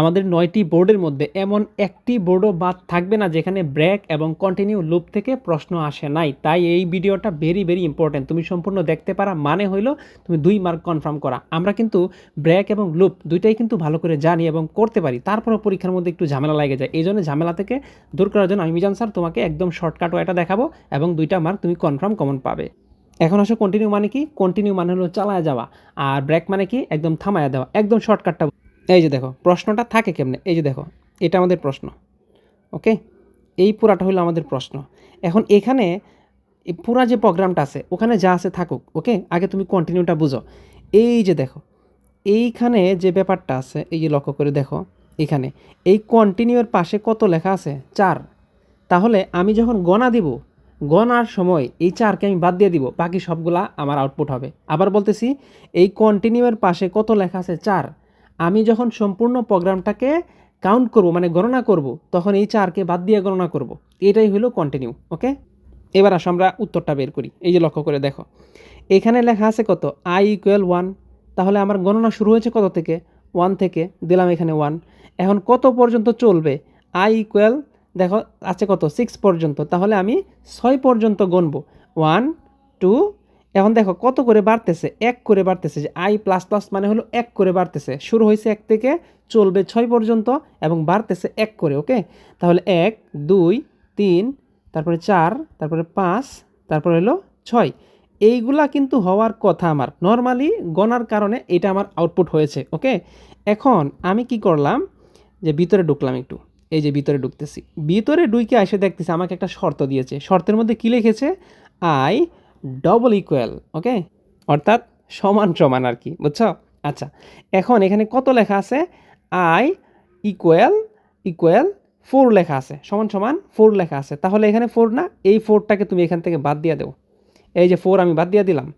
আমাদের নয়টি বোর্ডের মধ্যে এমন একটি বোর্ডও বাদ থাকবে না যেখানে ব্রেক এবং কন্টিনিউ লুপ থেকে প্রশ্ন আসে নাই। তাই এই ভিডিওটা ভেরি ভেরি ইম্পর্টেন্ট তুমি সম্পূর্ণ দেখতে পারা মানে হইল তুমি দুই মার্ক কনফার্ম করা। আমরা কিন্তু ব্রেক এবং লুপ দুইটাই কিন্তু ভালো করে জানি এবং করতে পারি। তারপরেও পরীক্ষার মধ্যে একটু ঝামেলা লাগে যায়। এই জন্য ঝামেলা থেকে দূর করার জন্য আমি মিজান স্যার তোমাকে একদম শর্টকাট ওয়াইটা দেখাবো এবং দুইটা মার্ক তুমি কনফার্ম কমন পাবে। এখন আসো কন্টিনিউ মানে কি? কন্টিনিউ মানে হলো চালায় যাওয়া। আর ব্রেক মানে কি? একদম থামায়া দেওয়া। একদম শর্টকাটটা এই যে দেখো, প্রশ্নটা থাকে কেমনে? এই যে দেখো, এটা আমাদের প্রশ্ন, ওকে? এই পুরাটা হলো আমাদের প্রশ্ন। এখন এখানে পুরা যে প্রোগ্রামটা আছে, ওখানে যা আছে থাকুক, ওকে? আগে তুমি কন্টিনিউটা বুঝো। এই যে দেখো, এইখানে যে ব্যাপারটা আছে, এই যে লক্ষ্য করে দেখো, এখানে, এই কন্টিনিউয়ের পাশে কত লেখা আছে? চার। তাহলে আমি যখন গণা দিব, গণার সময় এই চারকে আমি বাদ দিয়ে দিব, বাকি সবগুলা আমার আউটপুট হবে। আবার বলতেছি, এই কন্টিনিউয়ের পাশে কত লেখা আছে? চার। আমি যখন সম্পূর্ণ প্রোগ্রামটাকে কাউন্ট করব মানে গণনা করব, তখন এই চারকে বাদ দিয়ে গণনা করব। এটাই হলো কন্টিনিউ ওকে এবার আসো আমরা উত্তরটা বের করি। এই যে লক্ষ্য করে দেখো। এখানে লেখা আছে কত? আই ইকুয়াল ওয়ান তাহলে আমার গণনা শুরু হয়েছে কত থেকে? ওয়ান থেকে। দিলাম এখানে ওয়ান এখন কত পর্যন্ত চলবে? আই ইকুয়াল দেখো, আছে কত? সিক্স পর্যন্ত। তাহলে আমি ছয় পর্যন্ত গণবো। ওয়ান টু এখন দেখো কত করে বাড়তেছে? এক করে বাড়তেছে যে আই প্লাস প্লাস মানে হলো এক করে বাড়তেছে। শুরু হয়েছে এক থেকে, চলবে ছয় পর্যন্ত এবং বাড়তেছে এক করে ওকে তাহলে এক, দুই, তিন, তারপরে চার, তারপরে পাঁচ, তারপরে হলো ছয়। এইগুলা কিন্তু হওয়ার কথা আমার। নর্মালি গণার কারণে এটা আমার আউটপুট হয়েছে ওকে এখন আমি কি করলাম? যে ভিতরে ঢুকলাম একটু। এই যে ভিতরে ঢুকতেছি। ভিতরে ঢুকে এসে দেখতেছি আমাকে একটা শর্ত দিয়েছে। শর্তের মধ্যে কী লিখেছে? আই ডবল ইকুয়াল ওকে অর্থাৎ সমান সমান আর কি, বুঝছ? আচ্ছা এখন এখানে কত লেখা আছে? আই ইকুয়াল ইকুয়াল ফোর লেখা আছে, সমান সমান ফোর লেখা আছে। তাহলে এখানে ফোর না? এই ফোরটাকে তুমি এখান থেকে বাদ দিয়ে দেও। এই যে ফোর আমি বাদ দিয়ে দিলাম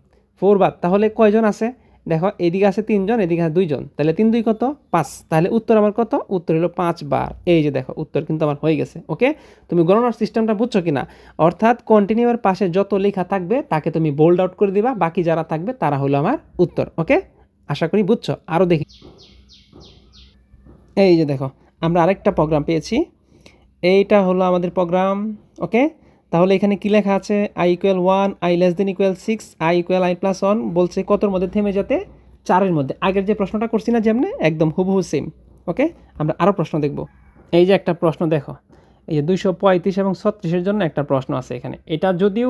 ফোর বাদ। তাহলে কয়জন আছে? দেখো, এদিকে আছে তিনজন, এদিকে আছে দুইজন। তাহলে তিন দুই কত? পাঁচ। তাহলে উত্তর আমার কত? উত্তর হলো পাঁচ বার। এই যে দেখো, উত্তর কিন্তু আমার হয়ে গেছে, ওকে? তুমি গণনার সিস্টেমটা বুঝছ কিনা? অর্থাৎ কন্টিনিউয়ের পাশে যত লেখা থাকবে, তাকে তুমি বোল্ড আউট করে দিবা। বাকি যারা থাকবে, তারা হলো আমার উত্তর, ওকে? আশা করি বুঝছ। আরও দেখি। এই যে দেখো, আমরা আরেকটা প্রোগ্রাম পেয়েছি। এইটা হলো আমাদের প্রোগ্রাম ওকে? তাহলে এখানে কী লেখা আছে? I equal one I less than equal six I equal I plus one বলছে কতর মধ্যে থেমে যেতে চারের মধ্যে। আগের যে প্রশ্নটা করছি না যেমনে, একদম হুবহু সেম ওকে আমরা আরও প্রশ্ন দেখব। এই যে একটা প্রশ্ন দেখো, এই যে দুইশো পঁয়ত্রিশ এবং ছত্রিশের জন্য একটা প্রশ্ন আছে এখানে। এটা যদিও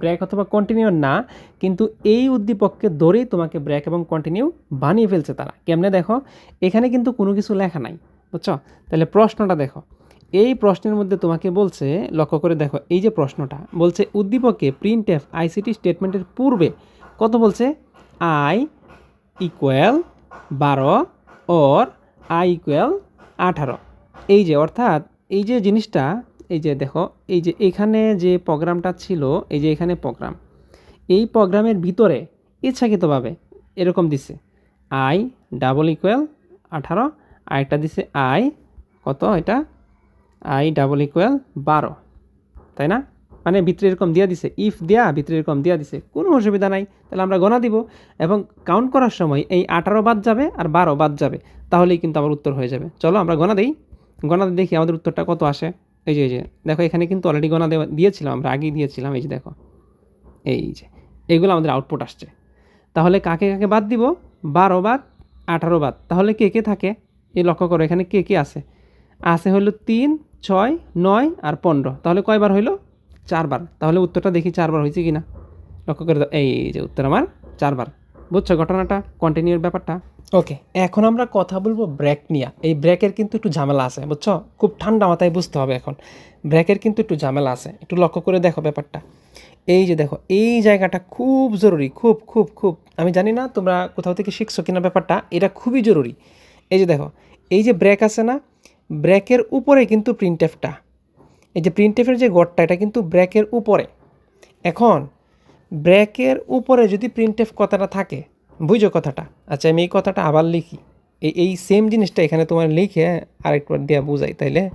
ব্রেক অথবা কন্টিনিউ না, কিন্তু এই উদ্দীপককে ধরেই তোমাকে ব্রেক এবং কন্টিনিউ বানিয়ে ফেলছে তারা। কেমনে দেখো? এখানে কিন্তু কোনো কিছু লেখা নাই, বুঝছ? তাহলে প্রশ্নটা দেখো। এই প্রশ্নের মধ্যে তোমাকে বলছে, লক্ষ্য করে দেখো, এই যে প্রশ্নটা, বলছে, উদ্দীপকে প্রিন্ট এফ আইসিটি স্টেটমেন্টের পূর্বে কত বলছে? আই ইকুয়াল বারো ওর আই ইকুয়াল আঠারো। এই যে, অর্থাৎ এই যে জিনিসটা, এই যে দেখো, এই যে এখানে যে প্রোগ্রামটা ছিল, এই যে এখানে প্রোগ্রাম, এই প্রোগ্রামের ভিতরে ইচ্ছাকৃতভাবে এরকম দিছে আই ডাবল ইকুয়াল আঠারো আর একটা দিছে আই কত এটা? আই ডাবল ইকুয়াল বারো, তাই না? মানে ভিতরে এরকম দিয়া দিছে ইফ দেয়া ভিতরে এরকম দিয়া দিছে, কোনো অসুবিধা নাই, তাহলে আমরা গণা দিব। এবং কাউন্ট করার সময় এই আঠারো বাদ যাবে আর বারো বাদ যাবে, তাহলেই কিন্তু আমার উত্তর হয়ে যাবে। চলো আমরা গণা দিই, গণা দিয়ে দেখি আমাদের উত্তরটা কত আসে। এই যে এই যে, দেখো এখানে কিন্তু অলরেডি গণা দেওয়া, দিয়েছিলাম আমরা, আগেই দিয়েছিলাম, এই যে দেখো, এই যে এইগুলো আমাদের আউটপুট আসছে। তাহলে কাকে কাকে বাদ দিব? বারো বাদ, আঠারো বাদ, তাহলে কে কে থাকে? এই লক্ষ্য করো, এখানে কে কে আছে? আছে হলো তিন ছয়, নয় আর পনেরো। তাহলে কয়বার হইল? চারবার। তাহলে উত্তরটা দেখি চারবার হয়েছে কি না লক্ষ্য করে দাও। এই যে উত্তর আমার। চারবার। বুঝছ ঘটনাটা? কন্টিনিউর ব্যাপারটা। ওকে এখন আমরা কথা বলব ব্রেক নিয়ে। এই ব্রেকের কিন্তু একটু ঝামেলা আছে, বুঝছ? খুব ঠান্ডা মাথায় বুঝতে হবে এখন। ব্রেকের কিন্তু একটু ঝামেলা আছে। একটু লক্ষ্য করে দেখো ব্যাপারটা। এই যে দেখো, এই জায়গাটা খুব জরুরি, খুব খুব খুব। আমি জানি না তোমরা কোথাও থেকে শিখছো কিনা ব্যাপারটা। এটা খুবই জরুরি। এই যে দেখো, এই যে ব্রেক আছে না ব্রেকের উপরে কিন্তু প্রিন্টেফটা এই যে প্রিন্টেফের যে গড়টা, এটা কিন্তু ব্র্যাকের উপরে। এখন, ব্র্যাকের উপরে যদি প্রিন্টেফ কথাটা থাকে, বুঝো কথাটা? আচ্ছা আমি এই কথাটা আবার লিখি। এই এই সেম জিনিসটা এখানে তোমার লিখে আরেকবার দেওয়া বুঝাই, তাইলে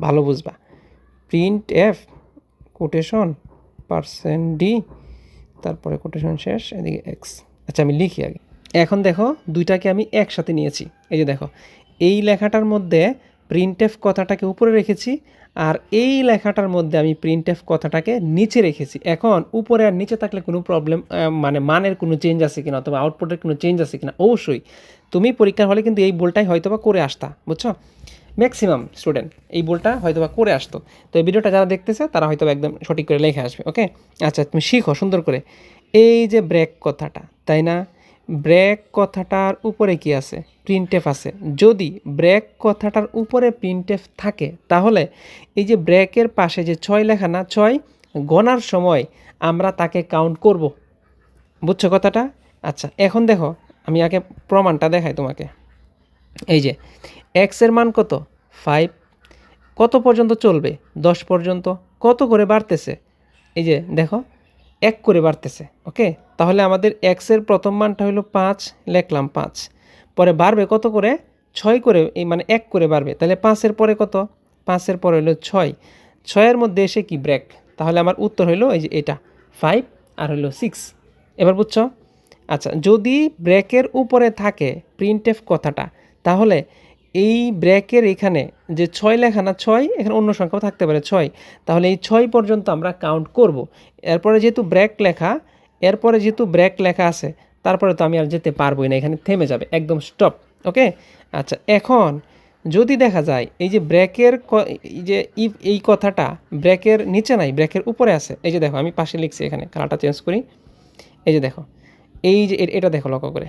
ভালো বুঝবা। Print F quotation percent D তারপরে কোটেশন শেষ, এদিকে এক্স আচ্ছা আমি লিখি আগে। এখন দেখো, দুইটাকে আমি একসাথে নিয়েছি। এই যে দেখো, এই লেখাটার মধ্যে প্রিন্টেফ কথাটাকে উপরে রেখেছি আর এই লেখাটার মধ্যে আমি প্রিন্টেফ কথাটাকে নিচে রেখেছি। এখন উপরে আর নিচে থাকলে কোনো প্রবলেম মানে মানের কোনো চেঞ্জ আছে কিনা অথবা আউটপুটের কোনো চেঞ্জ আছে কিনা? অবশ্যই তুমি পরীক্ষার হলে কিন্তু এই বলটাই হয়তোবা করে আসতা, বুঝছ? ম্যাক্সিমাম স্টুডেন্ট এই বলটা হয়তোবা করে আসতো। তো এই ভিডিওটা যারা দেখতেছে, তারা হয়তো একদম সঠিক করে লেখে আসবে ওকে আচ্ছা তুমি শিখো সুন্দর করে। এই যে ব্রেক কথাটা, তাই না? ব্রেক কথাটার উপরে কি আছে? প্রিন্টেফ আছে। যদি ব্রেক কথাটার উপরে প্রিন্টেফ থাকে, তাহলে এই যে ব্রেকের পাশে যে ছয় লেখা না, ছয় গণার সময় আমরা তাকে কাউন্ট করব। বুঝছ কথাটা? আচ্ছা এখন দেখো, আমি আগে প্রমাণটা দেখাই তোমাকে। এই যে এক্সের মান কত? ফাইভ কত পর্যন্ত চলবে? দশ পর্যন্ত। কত করে বাড়তেছে? এই যে, দেখো এক করে বাড়তেছে, ওকে? তাহলে আমাদের এক্সের প্রথম মানটা হলো পাঁচ, লেখলাম পাঁচ। পরে বাড়বে কত করে? ছয় করে, এই মানে এক করে বাড়বে। তাহলে পাঁচের পরে কত? পাঁচের পরে হলো ছয়। ছয়ের মধ্যে এসে কি ব্রেক তাহলে আমার উত্তর হলো এই যে এটা ফাইভ আর হলো সিক্স এবার বুঝছ? আচ্ছা যদি ব্রেকের উপরে থাকে প্রিন্টেফ কথাটা, তাহলে এই ব্রেকের এখানে যে ছয় লেখা না, ছয়, এখানে অন্য সংখ্যাও থাকতে পারে, ছয়। তাহলে এই ছয় পর্যন্ত আমরা কাউন্ট করব। এরপরে যেহেতু ব্র্যাক লেখা, এরপরে যেহেতু ব্র্যাক লেখা আছে, তারপরে তো আমি আর যেতে পারবোই না, এখানে থেমে যাবে, একদম স্টপ ওকে আচ্ছা এখন যদি দেখা যায় এই যে এই যে ইফ এই কথাটা ব্রেকের নিচে নাই, ব্র্যাকের উপরে আছে, এই যে দেখো, আমি পাশে লিখছি এখানে কালারটা চেঞ্জ করি। এই যে দেখো, এই যে এটা দেখো লক্ষ্য করে।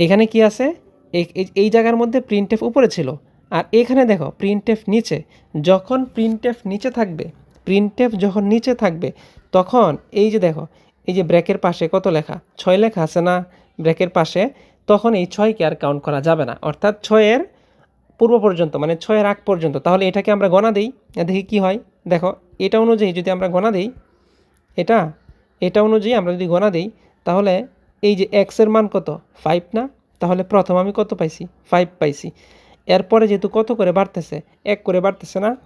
এখানে কি আছে? এই- জায়গার মধ্যে প্রিন্টেফ উপরে ছিল। আর এখানে দেখো প্রিন্টেফ নিচে। যখন প্রিন্টেফ নিচে থাকবে প্রিন্টেফ যখন নিচে থাকবে, তখন এই যে দেখো, এই যে ব্র্যাকের পাশে কত লেখা? ছয় লেখা আছে না ব্র্যাকের পাশে? তখন এই ছয়কে আর কাউন্ট করা যাবে না। অর্থাৎ ছয়ের পূর্ব পর্যন্ত মানে ছয়ের আগ পর্যন্ত। তাহলে এটাকে আমরা গণা দিই। দেখি কি হয়? দেখো, এটা অনুযায়ী যদি আমরা গণা দিই, এটা এটা অনুযায়ী আমরা যদি গণা দিই, তাহলে এই যে এক্সের মান কত? ফাইভ না? তাহলে প্রথম আমি কত পাইছি? ফাইভ পাইছি। এরপরে যেহেতু কত করে বাড়তেছে? এক করে বাড়তেছে না?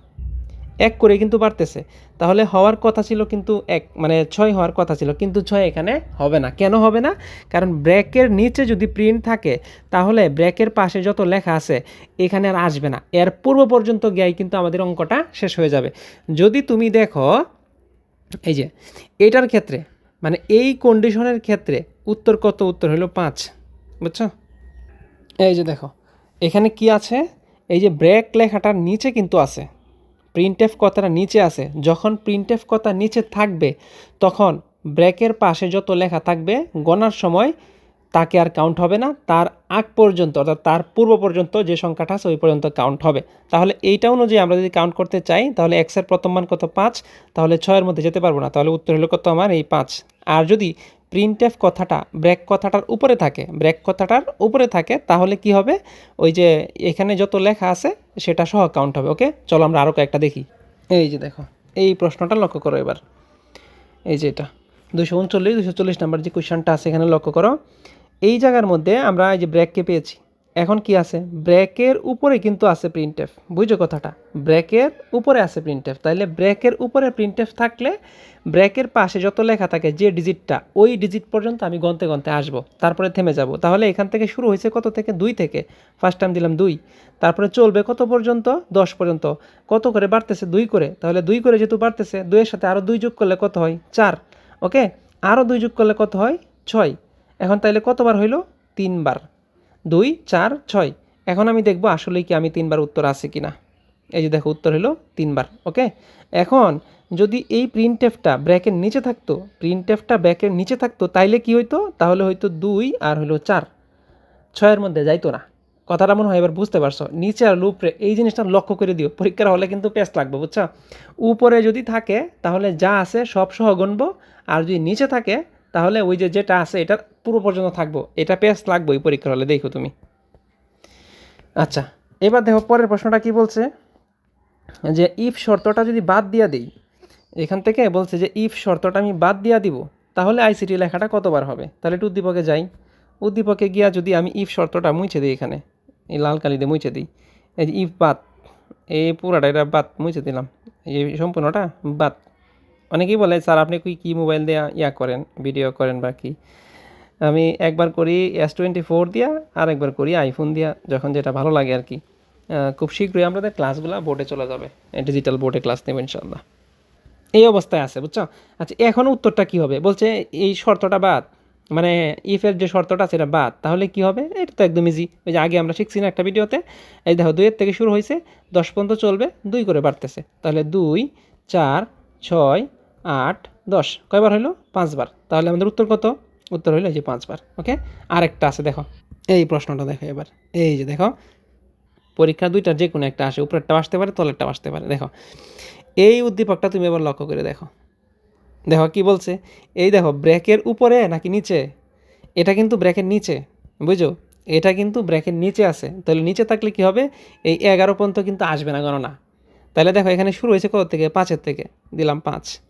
এক করে কিন্তু বাড়তেছে। তাহলে হওয়ার কথা ছিল কিন্তু এক মানে ছয় হওয়ার কথা ছিল। কিন্তু ছয় এখানে হবে না। কেন হবে না? কারণ ব্রেকের নিচে যদি প্রিন্ট থাকে, তাহলে ব্রেকের পাশে যত লেখা আছে, এখানে আর আসবে না। এর পূর্ব পর্যন্ত গিয়ে কিন্তু আমাদের অঙ্কটা শেষ হয়ে যাবে। যদি তুমি দেখো, এই যে, এটার ক্ষেত্রে মানে এই কন্ডিশনের ক্ষেত্রে উত্তর কত? উত্তর হলো পাঁচ। বুঝছ? এই যে দেখো, এখানে কি আছে? এই যে ব্রেক লেখাটার নিচে কিন্তু আছে। প্রিন্টেফ কথাটা নিচে আছে। যখন প্রিন্টেফ কথা নিচে থাকবে, তখন ব্রেকের পাশে যত লেখা থাকবে, গণার সময় তাকে আর কাউন্ট হবে না। তার আগ পর্যন্ত, অর্থাৎ তার পূর্ব পর্যন্ত যে সংখ্যাটা আছে, ওই পর্যন্ত কাউন্ট হবে। তাহলে এইটা অনুযায়ী আমরা যদি কাউন্ট করতে চাই, তাহলে এক্সের প্রথম মান কত? পাঁচ। তাহলে ছয়ের মধ্যে যেতে পারব না। তাহলে উত্তর হলো কত? আমার এই পাঁচ। আর যদি প্রিন্ট এফ কথাটা ব্রেক কথাটার উপরে থাকে ব্রেক কথাটার উপরে থাকে, তাহলে কি হবে? ওই যে এখানে যত লেখা আছে, সেটা সহ কাউন্ট হবে ওকে চলো আমরা আরও কয়েকটা দেখি। এই যে দেখো, এই প্রশ্নটা লক্ষ্য করো এবার। এই যে এটা দুশো উনচল্লিশ দুশো চল্লিশ নাম্বার যে কোয়েশনটা আছে, এখানে লক্ষ্য করো। এই জায়গার মধ্যে আমরা এই যে ব্রেককে পেয়েছি। এখন কি আছে? ব্রেকের উপরে কিন্তু আছে প্রিন্টেফ বুঝছ কথাটা? ব্রেকের উপরে আছে প্রিন্টেফ তাইলে ব্রেকের উপরে প্রিন্টেফ থাকলে ব্রেকের পাশে যত লেখা থাকে যে ডিজিটটা ওই ডিজিট পর্যন্ত আমি গনতে গনতে আসব। তারপরে থেমে যাব। তাহলে এখান থেকে শুরু হয়েছে কত থেকে? দুই থেকে। ফার্স্ট টাইম দিলাম দুই। তারপরে চলবে কত পর্যন্ত? দশ পর্যন্ত। কত করে বাড়তেছে? দুই করে। তাহলে দুই করে যেহেতু বাড়তেছে, দুইয়ের সাথে আরও দুই যোগ করলে কত হয়? চার। ওকে? আরও দুই যোগ করলে কত হয়? ছয়। এখন তাইলে কতবার হইল? তিনবার। দুই, চার, ছয়। এখন আমি দেখব আসলেই কি আমি তিনবার উত্তর আছে কি না এই যে দেখো, উত্তর হলো তিনবার, ওকে? এখন যদি এই প্রিন্টেফটা ব্র্যাকের নিচে থাকতো প্রিন্টেফটা ব্র্যাকের নিচে থাকতো, তাইলে কি হইতো? তাহলে হয়তো দুই আর হলো চার। ছয়ের মধ্যে যাইতো না। কথাটা মনে হয় এবার বুঝতে পারছ। নিচে আর লুপরে এই জিনিসটা লক্ষ্য করে দিও। পরীক্ষার হলে কিন্তু পেস্ট লাগবে, বুঝছ? উপরে যদি থাকে, তাহলে যা আছে সব সহ গণবো আর যদি নিচে থাকে তাহলে ওই যে যেটা আছে, এটা পুরো পর্যন্ত থাকব। এটা পেস্ট লাগবে ওই পরীক্ষার হলে, দেখো তুমি। আচ্ছা এবার দেখো পরের প্রশ্নটা কি বলছে? যে ইফ শর্তটা যদি বাদ দিয়া দিই, এখান থেকে বলছে যে ইফ শর্তটা আমি বাদ দিয়া দিব, তাহলে আইসিটি লেখাটা কতবার হবে? তাহলে একটু উদ্দীপকে যাই। উদ্দীপকে গিয়া যদি আমি ইফ শর্তটা মুছে দিই এখানে, এই লাল কালি দিয়ে মুছে দিই, এই যে ইফ বাদ, এই পুরাটা এটা বাদ, মুছে দিলাম। এই সম্পূর্ণটা বাদ। অনেকেই বলে, স্যার, আপনি কি, কী মোবাইল দিয়ে ইয়া করেন? ভিডিও করেন বা কি? আমি একবার করি এস টোয়েন্টি ফোর দিয়া আর একবার করি আইফোন দিয়া, যখন যেটা ভালো লাগে আর কি। খুব শীঘ্রই আমাদের ক্লাসগুলো বোর্ডে চলে যাবে। ডিজিটাল বোর্ডে ক্লাস নেব ইনশাল্লাহ এই অবস্থায় আছে, বুঝছ? আচ্ছা এখন উত্তরটা কি হবে? বলছে, এই শর্তটা বাদ। মানে ইফের যে শর্তটা এটা বাদ। তাহলে কি হবে? এটা তো একদম ইজি ওই যে আগে আমরা শিখছি না একটা ভিডিওতে এই দেখো, দুইয়ের থেকে শুরু হয়েছে, দশ পর্যন্ত চলবে, দুই করে বাড়তেছে। তাহলে দুই, চার, ছয় আট, দশ। কয়বার হলো পাঁচবার। তাহলে আমাদের উত্তর কত? উত্তর এই যে পাঁচবার, ওকে? আরেকটা আছে, দেখো। এই প্রশ্নটা দেখো এবার। এই যে দেখো, পরীক্ষা দুইটার যে কোনো একটা আসে উপরেরটা আসতে পারে তলেরটা আসতে পারে। দেখো, এই উদ্দীপকটা তুমি এবার লক্ষ্য করে দেখো। দেখো কি বলছে? এই দেখো ব্রেকের উপরে নাকি নিচে? এটা কিন্তু ব্রেকের নিচে বুঝো এটা কিন্তু ব্র্যাকের নিচে আছে। তাহলে নিচে থাকলে কি হবে? এই এগারো পর্যন্ত কিন্তু আসবে না গণনা। তাহলে দেখো, এখানে শুরু হয়েছে কত থেকে? পাঁচের থেকে। দিলাম পাঁচ।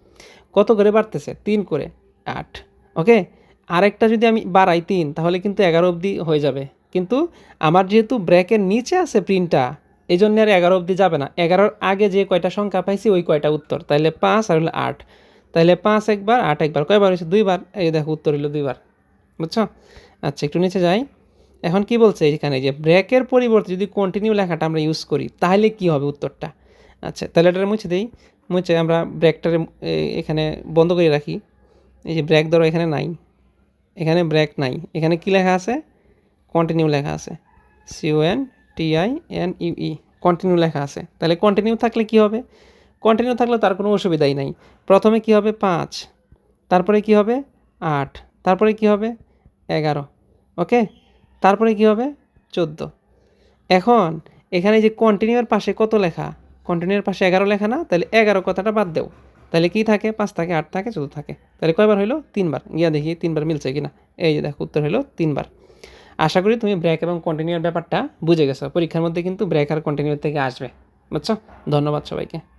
কত করে বাড়তেছে? তিন করে, আট। ওকে? আরেকটা যদি আমি বাড়াই তিন, তাহলে কিন্তু এগারো অবধি হয়ে যাবে। কিন্তু আমার যেহেতু ব্রেকের নিচে আছে প্রিন্টটা এই জন্য আর এগারো অবধি যাবে না। এগারোর আগে যে কয়টা সংখ্যা পাইছি, ওই কয়টা উত্তর। তাহলে পাঁচ আর হলো আট। তাহলে পাঁচ একবার, আট একবার। কয়বার হয়েছে? দুইবার। এই দেখো, উত্তর হলো দুইবার। বুঝছ? আচ্ছা একটু নিচে যাই। এখন কি বলছে এখানে যে ব্রেকের পরিবর্তে যদি কন্টিনিউ লেখাটা আমরা ইউজ করি তাহলে কি হবে উত্তরটা? আচ্ছা তাহলে এটা মুছে দিই। মুছে আমরা ব্রেকটারে এখানে বন্ধ করে রাখি। এই যে ব্রেক ধরো, এখানে নাই। এখানে ব্রেক নাই। এখানে কি লেখা আছে? কন্টিনিউ লেখা আছে। CON TI N UE continue লেখা আছে। তাহলে কন্টিনিউ থাকলে কি হবে? কন্টিনিউ থাকলে তার কোনো অসুবিধাই নাই। প্রথমে কি হবে? পাঁচ। তারপরে কি হবে? আট। তারপরে কি হবে? এগারো। ওকে তারপরে কি হবে? চোদ্দ। এখন এখানে যে কন্টিনিউর পাশে কত লেখা? কন্টিনিউর পাশে এগারো লেখা না, তাহলে এগারো কথাটা বাদ দেও। তাহলে কি থাকে? পাঁচ থাকে, আট থাকে, চোদ্দ থাকে। তাহলে কয়বার হইল? তিনবার। গিয়া দেখি তিনবার মিলছে কিনা। এই যে দেখো, উত্তর হলো তিনবার। আশা করি তুমি ব্রেক এবং কন্টিনিউর ব্যাপারটা বুঝে গেছো। পরীক্ষার মধ্যে কিন্তু ব্রেক আর কন্টিনিউর থেকে আসবে। বুঝছ? ধন্যবাদ সবাইকে।